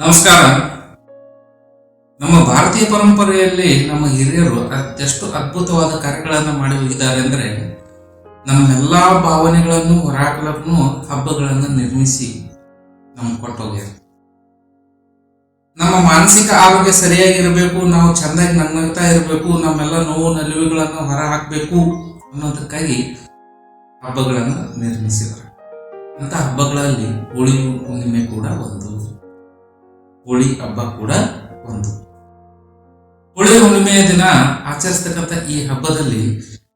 ನಮಸ್ಕಾರ. ನಮ್ಮ ಭಾರತೀಯ ಪರಂಪರೆಯಲ್ಲಿ ನಮ್ಮ ಹಿರಿಯರು ಅದೆಷ್ಟು ಅದ್ಭುತವಾದ ಕಾರ್ಯಗಳನ್ನು ಮಾಡಿ ಹೋಗಿದ್ದಾರೆ ಅಂದರೆ ನಮ್ಮೆಲ್ಲಾ ಭಾವನೆಗಳನ್ನು ಹೊರಹಾಕಲಕ್ಕೂ ಹಬ್ಬಗಳನ್ನು ನಿರ್ಮಿಸಿ ನಮ್ಗೆ ಕೊಟ್ಟೋಗ್ಯಾರ. ನಮ್ಮ ಮಾನಸಿಕ ಆರೋಗ್ಯ ಸರಿಯಾಗಿರಬೇಕು, ನಾವು ಚೆನ್ನಾಗಿ ನಗ್ನಗ್ತಾ ಇರಬೇಕು, ನಮ್ಮೆಲ್ಲ ನೋವು, ನಲಿವುಗಳನ್ನು ಹೊರ ಹಾಕಬೇಕು ಅನ್ನೋದಕ್ಕಾಗಿ ಹಬ್ಬಗಳನ್ನು ನಿರ್ಮಿಸಿದ್ದಾರೆ ಅಂತ ಹಬ್ಬಗಳಲ್ಲಿ ಹೋಳಿ ಹುಣ್ಣಿಮೆ ಕೂಡ ಒಂದು. ಹೋಳಿ ಹಬ್ಬ ಕೂಡ ಒಂದು. ಹೋಳಿ ಹುಣ್ಣಿಮೆಯ ದಿನ ಆಚರಿಸ್ತಕ್ಕಂಥ ಈ ಹಬ್ಬದಲ್ಲಿ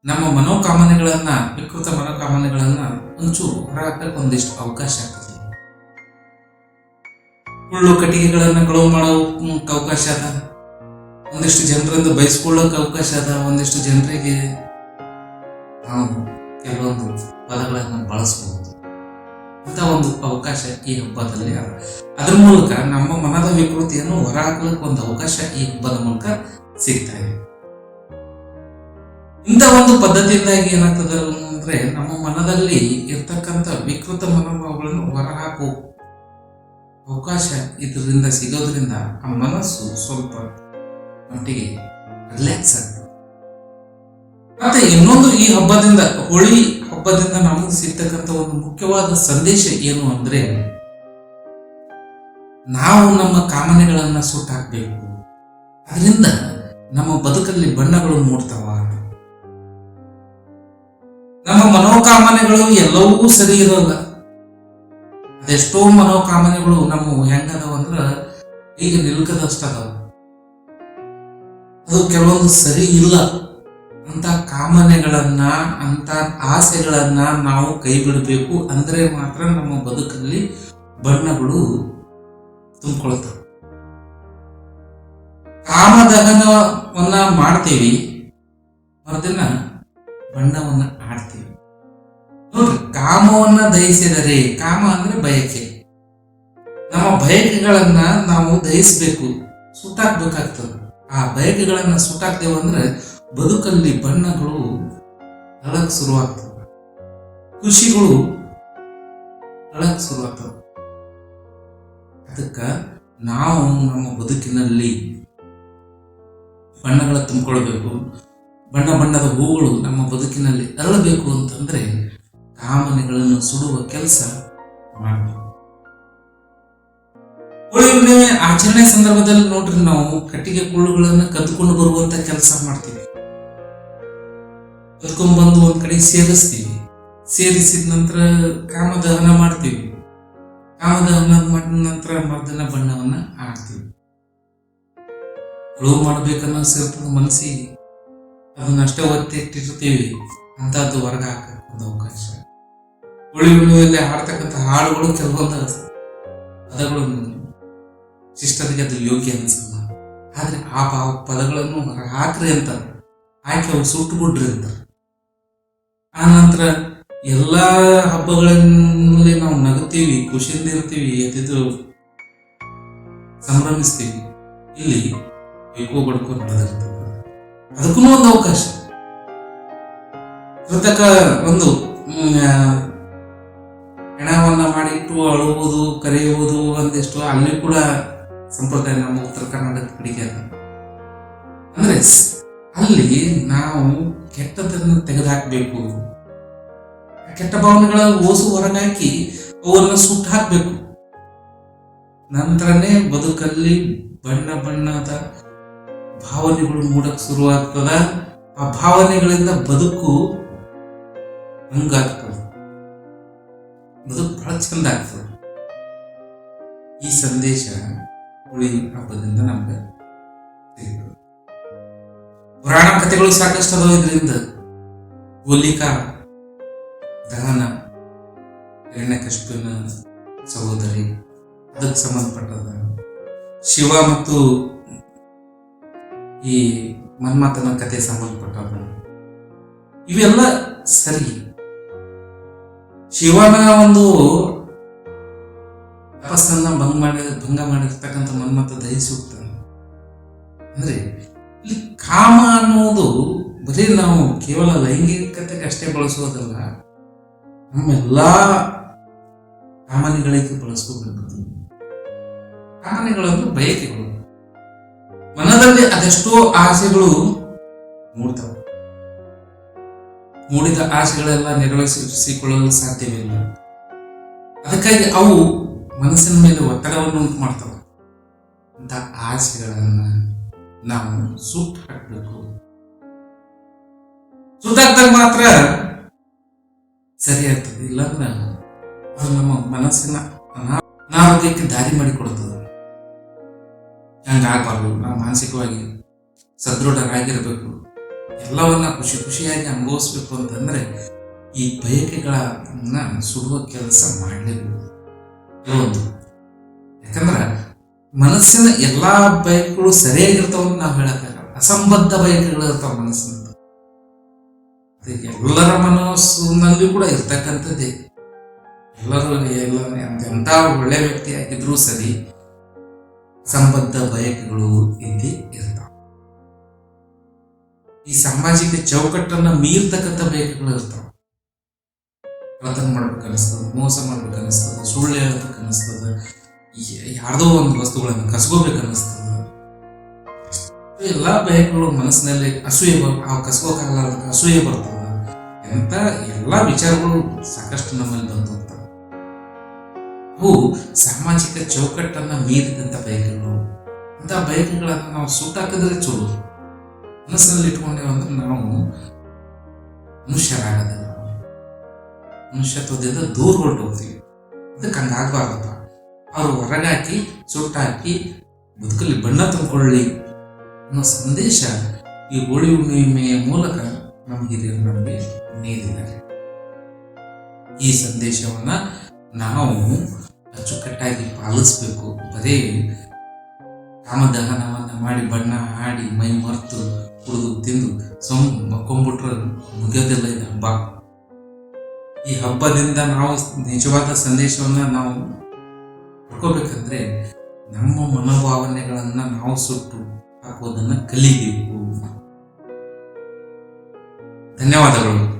ನಮ್ಮ ಮನೋಕಾಮನೆಗಳನ್ನ ವಿಕೃತ ಮನೋಕಾಮನೆಗಳನ್ನ ಒಂಚೂರು ಹೊರಹಾಕಕ್ಕೆ ಒಂದಿಷ್ಟು ಅವಕಾಶ ಆಗ್ತದೆ. ಹುಳ್ಳು ಕಟ್ಟಿಗೆಗಳನ್ನ ಕಳುವು ಮಾಡೋ ಮ್, ಅವಕಾಶ ಅದ. ಒಂದಿಷ್ಟು ಜನರಿಂದ ಬಯಸ್ಕೊಳ್ಳೋಕೆ ಅವಕಾಶ ಅದ. ಒಂದಿಷ್ಟು ಜನರಿಗೆ ನಾವು ಕೆಲವೊಂದು ಪದಗಳನ್ನು ಬಳಸಬಹುದು ಅಂತ ಒಂದು ಅವಕಾಶ ಈ ಹಬ್ಬದಲ್ಲಿ ಅದ. ಅದ್ರ ಮೂಲಕ ನಮ್ಮ ಮನದ ವಿಕೃತಿಯನ್ನು ಹೊರಹಾಕಲಿಕ್ಕೆ ಒಂದು ಅವಕಾಶ ಈ ಹಬ್ಬದ ಮೂಲಕ ಸಿಗ್ತಾ ಇದೆ. ಇಂಥ ಒಂದು ಪದ್ಧತಿಯಿಂದಾಗಿ ಏನಾಗ್ತದೆ ಅಂದ್ರೆ ನಮ್ಮ ಮನದಲ್ಲಿ ಇರ್ತಕ್ಕಂಥ ವಿಕೃತ ಮನೋಭಾವಗಳನ್ನು ಹೊರಹಾಕೋ ಅವಕಾಶ ಇದರಿಂದ ಸಿಗೋದ್ರಿಂದ ಆ ಮನಸ್ಸು ಸ್ವಲ್ಪ ಮಟ್ಟಿಗೆ ರಿಲ್ಯಾಕ್ಸ್ ಆಗ್ತದೆ. ಮತ್ತೆ ಇನ್ನೊಂದು ಈ ಹಬ್ಬದಿಂದ ಹೋಳಿ ಹಬ್ಬದಿಂದ ನಮಗೆ ಸಿಗ್ತಕ್ಕಂಥ ಒಂದು ಮುಖ್ಯವಾದ ಸಂದೇಶ ಏನು ಅಂದ್ರೆ, ನಾವು ನಮ್ಮ ಕಾಮನೆಗಳನ್ನ ಸುಟ್ಟಾಕಬೇಕು ಅದರಿಂದ ನಮ್ಮ ಬದುಕಲ್ಲಿ ಬಣ್ಣಗಳು ಮೂಡ್ತಾವ. ನಮ್ಮ ಮನೋಕಾಮನೆಗಳು ಎಲ್ಲವೂ ಸರಿ ಇರೋಲ್ಲ. ಅದೆಷ್ಟೋ ಮನೋಕಾಮನೆಗಳು ನಮ್ಮ ಹೆಂಗದವ ಅಂದ್ರ ಈಗ ನಿಲ್ಕದಷ್ಟ ಅದಾವ. ಅದು ಕೆಲವೊಂದು ಸರಿ ಇಲ್ಲ. ಅಂತ ಕಾಮನೆಗಳನ್ನ, ಅಂತ ಆಸೆಗಳನ್ನ ನಾವು ಕೈ ಬಿಡಬೇಕು ಅಂದ್ರೆ ಮಾತ್ರ ನಮ್ಮ ಬದುಕಲ್ಲಿ ಬಣ್ಣಗಳು ತುಂಬಿಕೊಳ್ತವೆ. ಕಾಮದಹನವನ್ನ ಮಾಡ್ತೀವಿ, ಮರುದಿನ ಬಣ್ಣವನ್ನ ಆಡ್ತೀವಿ. ನೋಡ್ರಿ, ಕಾಮವನ್ನ ದಹಿಸಿದರೆ ಕಾಮ ಅಂದ್ರೆ ಬಯಕೆ. ನಮ್ಮ ಬಯಕೆಗಳನ್ನ ನಾವು ದಹಿಸ್ಬೇಕು, ಸುಟ್ಟಾಕ್ಬೇಕಾಗ್ತದೆ. ಆ ಬಯಕೆಗಳನ್ನ ಸುಟ್ಟಾಕ್ತೇವೆ ಅಂದ್ರೆ ಬದುಕಲ್ಲಿ ಬಣ್ಣಗಳು ಅಳಕ್ ಶುರುವಾಗ್ತವೆ. ಖುಷಿಗಳು ಅಳಕ್ ಶುರುವಾಗ್ತವೆ. ಅದಕ್ಕ ನಾವು ನಮ್ಮ ಬದುಕಿನಲ್ಲಿ ಬಣ್ಣಗಳ ತುಂಬಿಕೊಳ್ಬೇಕು ಬಣ್ಣ ಬಣ್ಣದ ಹೂಗಳು ನಮ್ಮ ಬದುಕಿನಲ್ಲಿ ಅರಳಬೇಕು ಅಂತಂದ್ರೆ ಕಾಮನೆಗಳನ್ನು ಸುಡುವ ಕೆಲಸ ಮಾಡಬೇಕು. ಹೋಳಿ ಹುಣ್ಣಿಮೆ ಆಚರಣೆ ಸಂದರ್ಭದಲ್ಲಿ ನೋಡ್ರಿ ನಾವು, ಕಟ್ಟಿಗೆ ಕುಳ್ಳುಗಳನ್ನ ಕದ್ಕೊಂಡು ಬರುವಂತ ಕೆಲಸ ಮಾಡ್ತೀವಿ. ಕದ್ಕೊಂಡ್ ಬಂದು ಒಂದ್ ಕಡೆ ಸೇರಿಸ್ತೀವಿ. ಸೇರಿಸಿದ ನಂತರ ಕಾಮದಹನ ಮಾಡ್ತೀವಿ. ಕಾಮದಹನ ಮಾಡಿದ ನಂತರ ಮರ್ದನ ಬಣ್ಣವನ್ನ ಆಡ್ತೀವಿ ಹುಳು ಮಾಡ್ಬೇಕನ್ನೋ ಸೇರ್ತದ ಮನಸ್ಸಿಗೆ ಅದನ್ನ ಅಷ್ಟೇ ಒತ್ತಿ ಇಟ್ಟಿರ್ತೀವಿ ಅಂತದ್ದು ಹೊರಗೆ ಒಂದು ಅವಕಾಶ. ಹುಳಿ ಹುಳುವಲ್ಲಿ ಹಾಡ್ತಕ್ಕಂಥ ಹಾಡುಗಳು ಕೆಲವೊಂದು ಪದಗಳು ಶಿಷ್ಟರಿಗೆ ಅದು ಯೋಗ್ಯ ಅನಿಸಲ್ಲ. ಆದ್ರೆ ಆ ಭಾವ ಪದಗಳನ್ನು ಹಾಕ್ರಿ ಅಂತ. ಹಾಕಿ ಅವ್ರು ಸುಟ್ಟು ಬಿಡ್ರಿ ಅಂತ. ಆ ನಂತರ ಎಲ್ಲ ಹಬ್ಬಗಳಲ್ಲಿ ನಾವು ನಗುತ್ತೀವಿ, ಖುಷಿಯಿಂದ ಇರ್ತೀವಿ, ಎದ್ದಿದ್ದು ಸಂಭ್ರಮಿಸ್ತೀವಿ. ಇಲ್ಲಿ ಬೇಕೋ ಬಡ್ಕೋ ನಡೆದಿರ್ತದೆ ಅದಕ್ಕೂ ಒಂದು ಅವಕಾಶ. ಕೃತಕ ಒಂದು ಹೆಣವನ್ನ ಮಾಡಿಟ್ಟು ಅಳುವುದು, ಕರೆಯುವುದು ಒಂದಿಷ್ಟು, ಅಲ್ಲಿ ಕೂಡ ಸಂಪ್ರದಾಯ ನಮ್ಮ ಉತ್ತರ ಕರ್ನಾಟಕ ಕಡೆಗೆ ಅದ. ಅಂದ್ರೆ ಅಲ್ಲಿ ನಾವು ಕೆಟ್ಟದನ್ನು ತೆಗೆದುಹಾಕ್ಬೇಕು. ಕೆಟ್ಟ ಭಾವನೆಗಳ ಓಸು ಹೊರಗಾಕಿ ಅವನ್ನ ಸುಟ್ಟು ಹಾಕಬೇಕು ನಂತರನೇ ಬದುಕಲ್ಲಿ ಬಣ್ಣ ಬಣ್ಣದ ಭಾವನೆಗಳು ಮೂಡಕ್ಕೆ ಶುರುವಾಗ್ತದ. ಆ ಭಾವನೆಗಳಿಂದ ಬದುಕು ಹಂಗಾಗ್ತದೆ. ಬದುಕು ಬಹಳ ಚಂದ ಆಗ್ತದೆ. ಈ ಸಂದೇಶ ಹುಳಿ ಹಬ್ಬದಿಂದ ನಮ್ಗೆ ಪುರಾಣ ಕಥೆಗಳು ಸಾಕಷ್ಟು ಅದಾವ ಇದರಿಂದ. ಹೋಲಿಕಾ, ದಹನ ಹಿರಣ್ಯಕಶಿಪುವಿನ ಸಹೋದರಿ, ಅದಕ್ಕೆ ಸಂಬಂಧಪಟ್ಟದ. ಶಿವ ಮತ್ತು ಈ ಮನ್ಮಥನ ಕತೆ ಸಂಬಂಧಪಟ್ಟದ. ಇವೆಲ್ಲ ಸರಿ. ಶಿವನ ಒಂದು ತಪಸ್ಸನ್ನ ಭಂಗ ಮಾಡಿ, ಭಂಗ ಮಾಡಿರ್ತಕ್ಕಂಥ ಮನ್ಮಥ ದಹಿಸಿ ಹೋಗ್ತಾನೆ ಅಂದ್ರೆ ಇಲ್ಲಿ ಕಾಮ ಅನ್ನೋದು ಬರೀ ನಾವು ಕೇವಲ ಲೈಂಗಿಕತೆಗೆ ಅಷ್ಟೇ ಬಳಸೋದಲ್ಲ ನಮ್ಮೆಲ್ಲ ಕಾಮನೆಗಳಿಗೆ ಬಳಸ್ಕೋಬೇಕು ಕಾಮನೆಗಳಂದ್ರೆ ಬಯಕೆಗಳು. ಮನದಲ್ಲಿ ಅದೆಷ್ಟೋ ಆಸೆಗಳು ಮೂಡ್ತವೆ. ಮೂಡಿದ ಆಸೆಗಳೆಲ್ಲ ನೆರವೇರಿಸಿಕೊಳ್ಳಲು ಸಾಧ್ಯವಿಲ್ಲ. ಅದಕ್ಕಾಗಿ ಅವು ಮನಸ್ಸಿನ ಮೇಲೆ ಒತ್ತಡವನ್ನು ಉಂಟು ಮಾಡ್ತವೆ ಅಂತ ಆಸೆಗಳನ್ನು ನಾವು ಸುಟ್ಟು ಹಾಕಬೇಕು. ಸುತ್ತಾಕ್ದಾಗ ಮಾತ್ರ ಸರಿ ಆಗ್ತದೆ ಇಲ್ಲಾಂದ್ರೆ ಅದು ನಮ್ಮ ಮನಸ್ಸಿನ ಅನಾ- ಅನಾರೋಗ್ಯಕ್ಕೆ ದಾರಿ ಮಾಡಿಕೊಡುತ್ತದೆ. ಹಂಗಾಗಬಾರ್ದು. ನಾವು ಮಾನಸಿಕವಾಗಿ ಸದೃಢರಾಗಿರಬೇಕು. ಎಲ್ಲವನ್ನ ಖುಷಿ ಖುಷಿಯಾಗಿ ಅನುಭವಿಸ್ಬೇಕು ಅಂತಂದ್ರೆ ಈ ಬಯಕೆಗಳನ್ನ ಸುಡುವ ಕೆಲಸ ಮಾಡಲೇಬೇಕು. ಕೆಲವೊಂದು ಯಾಕಂದ್ರೆ ಮನಸ್ಸಿನ ಎಲ್ಲಾ ಬೈಕ್ಗಳು ಸರಿಯಾಗಿರ್ತಾವ ನಾವು ಹೇಳಕ್ಕಾಗಲ್ಲ. ಅಸಂಬದ್ಧ ಬಯಕೆಗಳು ಇರ್ತಾವ ಮನಸ್ಸಿನ ಎಲ್ಲರ ಮನಸ್ಸಿನಲ್ಲಿ ಕೂಡ ಇರ್ತಕ್ಕಂಥದ್ದೇ. ಎಲ್ಲರೂ ಎಲ್ಲ ಎಂತ ಒಳ್ಳೆ ವ್ಯಕ್ತಿ ಆಗಿದ್ರು ಸರಿ ಸಂಬದ್ಧ ಬಯಕೆಗಳು ಇಲ್ಲಿ ಇರ್ತಾವ. ಈ ಸಾಮಾಜಿಕ ಚೌಕಟ್ಟನ್ನ ಮೀರ್ತಕ್ಕಂಥ ಬಯಕೆಗಳು ಇರ್ತಾವ. ಕಳತನ ಮಾಡ್ಬೇಕು ಅನಿಸ್ತದ ಮೋಸ ಮಾಡ್ಬೇಕು ಅನಿಸ್ತದ ಸುಳ್ಳು ಹೇಳ್ಬೇಕು ಅನಿಸ್ತದ ಯಾರ್ದೋ ಒಂದು ವಸ್ತುಗಳನ್ನು ಕಸ್ಕೋಬೇಕು ಅನಿಸ್ತದ ಎಲ್ಲಾ ಬಯಕೆಗಳು ಮನಸ್ಸಿನಲ್ಲಿ ಅಸೂಯೆ ಬರ್, ಆ ಕಸ್ಕೋಕಾಗಲಾರ್ದಕ್ಕೆ ಅಸೂಯೆ ಬರ್ತದ. ಎಂತ ಎಲ್ಲಾ ವಿಚಾರಗಳು ಸಾಕಷ್ಟು ನಮ್ಮಲ್ಲಿ ಬಂತು ಅವು ಸಾಮಾಜಿಕ ಚೌಕಟ್ಟನ್ನ ಮೀರಿದಂತ ಬಯಕೆಗಳು. ಅಂತ ಬಯಕೆಗಳನ್ನ ನಾವು ಸುಟ್ಟಾಕಿದ್ರೆ ಚಲೋ. ಮನಸ್ಸಿನಲ್ಲಿ ಇಟ್ಕೊಂಡೇವಂದ್ರೆ ನಾವು ಮನುಷ್ಯರಾಗೋದಿಲ್ಲ. ಮನುಷ್ಯತ್ವದಿಂದ ದೂರ ಹೊರಟೋಗ್ತೀವಿ ಅದಕ್ಕೆ ಹಂಗಾಗಬಾರ್ದಪ್ಪ. ಅವ್ರು ಹೊರಗಾಕಿ, ಸುಟ್ಟಾಕಿ, ಬದುಕಲ್ಲಿ ಬಣ್ಣ ತುಂಬಿಕೊಳ್ಳಿ ಅನ್ನೋ ಸಂದೇಶ ಈ ಹೋಳಿ ಹುಣ್ಣಿಮೆಯ ಮೂಲಕ ನಮ್ಮ ಹಿರಿಯರು ನಮಗೆ ನೀಡಿದ್ದಾರೆ. ಈ ಸಂದೇಶವನ್ನ ನಾವು ಅಚ್ಚುಕಟ್ಟಾಗಿ ಪಾಲಿಸ್ಬೇಕು. ಬರೇ ಕಾಮದಹನವನ್ನು ಮಾಡಿ, ಬಣ್ಣ ಆಡಿ ಮೈ ಮರೆತು ಕುಡಿದು, ತಿಂದು ಸೊಮ್ ಮಕ್ಕೊಂಬಿಟ್ರೆ ಮುಗಿಯೋದಿಲ್ಲ ಇದು ಹಬ್ಬ. ಈ ಹಬ್ಬದಿಂದ ನಾವು ನಿಜವಾದ ಸಂದೇಶವನ್ನು ನಾವು ಪಡ್ಕೋಬೇಕಂದ್ರೆ ನಮ್ಮ ಮನೋಭಾವನೆಗಳನ್ನು ನಾವು ಸುಟ್ಟು ಹಾಕೋದನ್ನ ಕಲಿಬೇಕು. ಧನ್ಯವಾದಗಳು.